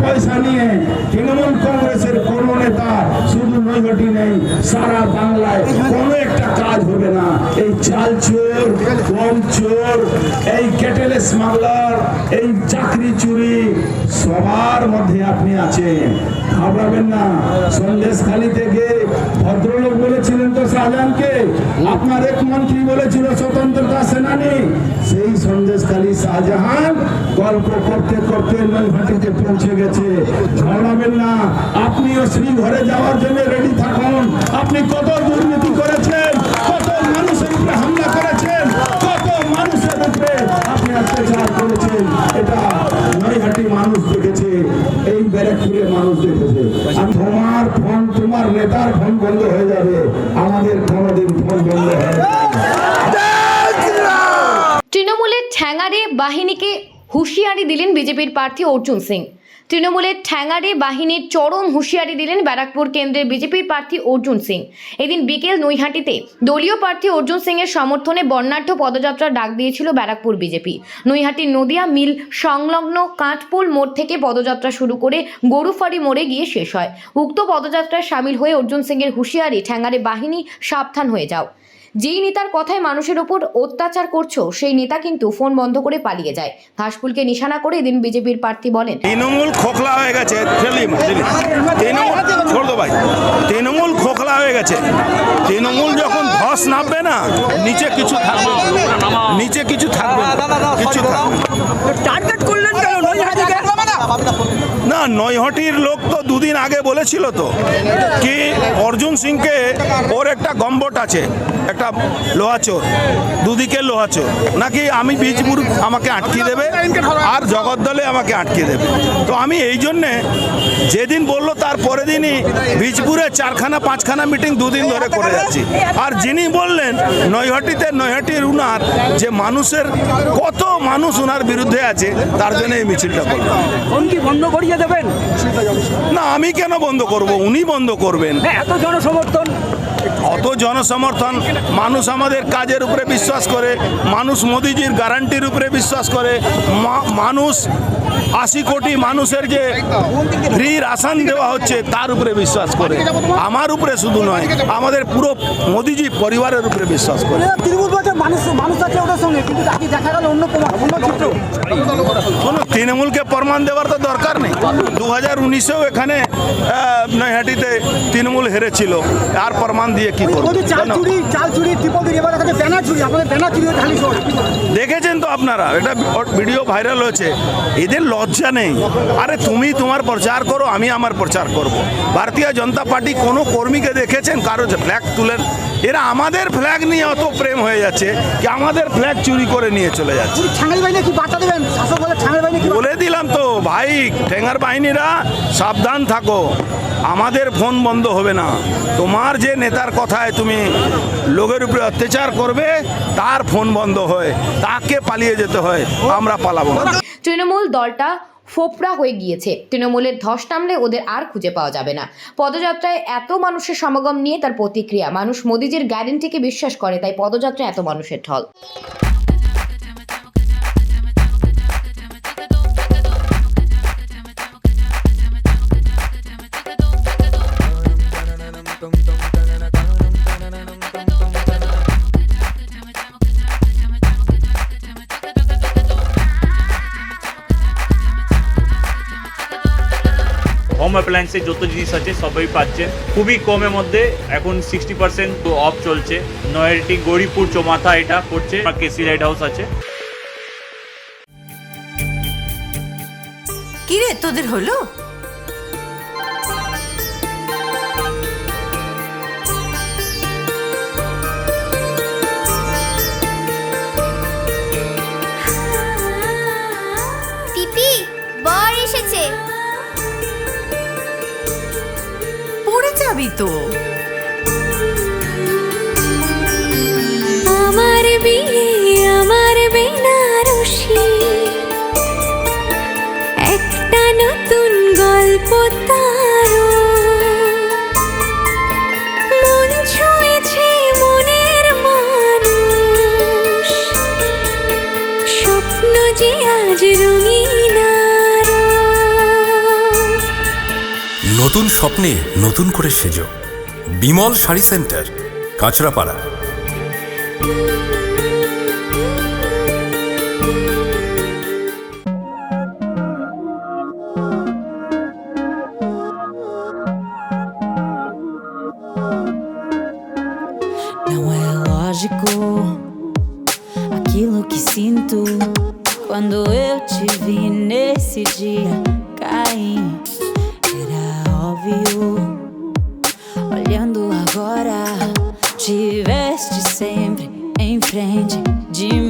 পয়সা নিয়ে তৃণমূল কংগ্রেসের কোন নেতা নৈহাটি নেই, সারা বাংলায় কোনো একটা কাজ হবে না। এই চাল চোর চোর, এই স্মাগলার এই চাকরি চুরি, সবার মধ্যে আপনি আছেন। ঘাবড়াবেন না। থেকে ভদ্রলোক বলেছিলেন তো শাহজাহানকে? আপনার এক মন্ত্রী বলেছিল, স্বতন্ত্রতা সেনানী। সেই সন্দেশখালী শাহজাহান গল্প করতে করতে নৈহাটিতে পৌঁছে গেছে। ঘাবড়াবেন না। আপনিও শ্রী ঘরে যাওয়ার জন্য রেডি থাকুন। আপনি কত দুর্নীতি করেছেন, কত মানুষের উপরে হামলা করেছেন, কত মানুষের উপরে আপনি অত্যাচার করেছেন, এটা নৈহাটি মানুষ দেখেছে, এই ব্যারাকপুরের মানুষ দেখেছে। তোমার ফোন, তোমার নেতার ফোন বন্ধ হয়ে যাবে, আমাদের কোনোদিন ফোন বন্ধ তৃণমূলের ঠ্যাঙারে বাহিনীকে হুঁশিয়ারি দিলেন বিজেপির প্রার্থী অর্জুন সিং। তৃণমূলের ঠ্যাঙারে বাহিনীর চরম হুঁশিয়ারি দিলেন ব্যারাকপুর কেন্দ্রের বিজেপির প্রার্থী অর্জুন সিং। এদিন বিকেল নৈহাটিতে দলীয় প্রার্থী অর্জুন সিং এর সমর্থনে বর্ণাঢ্য পদযাত্রার ডাক দিয়েছিল ব্যারাকপুর বিজেপি। নৈহাটির নদিয়া মিল সংলগ্ন কাঁচপুল মোড় থেকে পদযাত্রা শুরু করে গরুফাড়ি মোড়ে গিয়ে শেষ হয়। উক্ত পদযাত্রায় সামিল হয়ে অর্জুন সিং এর হুঁশিয়ারি ঠ্যাঙারে বাহিনী সাবধান হয়ে যাও। যেই নেতার কথায় মানুষের ওপর অত্যাচার করছ সেই নেতা কিন্তু ফোন বন্ধ করে পালিয়ে যায়। ঘাসফুলকে নিশানা করে এদিন বিজেপির প্রার্থী বলেন। তৃণমূল খোখলা হয়ে গেছে। তৃণমূল ভাই। খোখলা হয়ে গেছে। তৃণমূল যখন ধস নামবে না নিচে কিছু থাকবে। নিচে কিছু থাকবে। কিছু থাকবে টার্গেট করলেন নৈহটির লোক তো দুদিন আগে বলেছিল তো কি অর্জুন সিংকে ওর একটা গম্বট আছে, একটা লোহাচোর দুদিকে লোহাচোর নাকি আমি বীজপুর আমাকে আটকে দেবে আর জগদ্দলে আমাকে আটকে দেবে? তো আমি এই জন্যে যেদিন বলল তার পরের দিনই বীজপুরে চারখানা, পাঁচখানা মিটিং দুদিন ধরে করে যাচ্ছি। আর যিনি বললেন নৈহাটিতে নৈহাটির উনার যে মানুষের, কত মানুষ উনার বিরুদ্ধে আছে, তার জন্য এই মিছিলটা করলাম। করিয়ে দেবেন না আমি কেন বন্ধ করব? উনি বন্ধ করবেন। হ্যাঁ এত জনসমর্থন। অত জনসমর্থন মানুষ আমাদের কাজের উপরে বিশ্বাস করে মানুষ মোদিজির গ্যারান্টির উপরে বিশ্বাস করে মানুষ আশি কোটি মানুষের যে ফ্রি রাশন দেওয়া হচ্ছে তার উপরে বিশ্বাস করে। আমার উপরে শুধু নয় আমাদের পুরো মোদিজি পরিবারের উপরে বিশ্বাস করে। তৃণমূল মানুষ মানুষ আছে ওটার সঙ্গে কিন্তু দেখা গেল অন্য প্রমাণ অন্য চিত্র। কোনো তৃণমূলকে প্রমাণ দেওয়ার তো দরকার নেই। দু হাজার উনিশেও এখানে নৈহাটিতে তৃণমূল হেরেছিল। আর প্রমাণ দিয়ে কি করব? ব্যানার চুরি আপনাদের ব্যানার চুরি শহর। দেখেছেন তো আপনারা? এটা ভিডিও ভাইরাল হয়েছে। এদের লজ্জা নেই। আরে তুমি তোমার প্রচার করো আমি আমার প্রচার করব। ভারতীয় জনতা পার্টি কোনো কর্মীকে দেখেছেন? কারও যে ফ্ল্যাগ তুলেন এরা আমাদের ফ্ল্যাগ নিয়ে অত প্রেম হয়ে যাচ্ছে কি আমাদের ফ্ল্যাগ চুরি করে নিয়ে চলে যাচ্ছে। বলে দিলাম তো ভাই ঠেঙ্গার বাহিনীরা সাবধান থাকো। আমাদের ফোন বন্ধ হবে না। তোমার যে নেতার কথায় তুমি লোকের উপরে অত্যাচার করবে তার ফোন বন্ধ হয় তাকে পালিয়ে যেতে হয় আমরা পালাবো না তৃণমূল দলটা ফোপড়া হয়ে গিয়েছে তৃণমূলের ধস নামলে ওদের আর খুঁজে পাওয়া যাবে না পদযাত্রায় এত মানুষের সমাগম নিয়ে তার প্রতিক্রিয়া মানুষ মোদিজির গ্যারেন্টিকে বিশ্বাস করে তাই পদযাত্রায় এত মানুষের ঢল হোম অ্যাপ্লায়েন্সের যত জিনিস আছে, সবই পাচ্ছেন খুবই কমের মধ্যে এখন সিক্সটি পার্সেন্ট অফ চলছে। নয়ারটি গৌরীপুর চোমাথা এটা পড়ছে কেসি লাইট হাউস আছে। কিরে, তোদের হলো? と নতুন স্বপ্নে নতুন করে সেজ Bimal sari centre Kanchrapara Quando eu te vi nesse dia, caí. Óbvio. Olhando agora, tiveste sempre em frente de mim.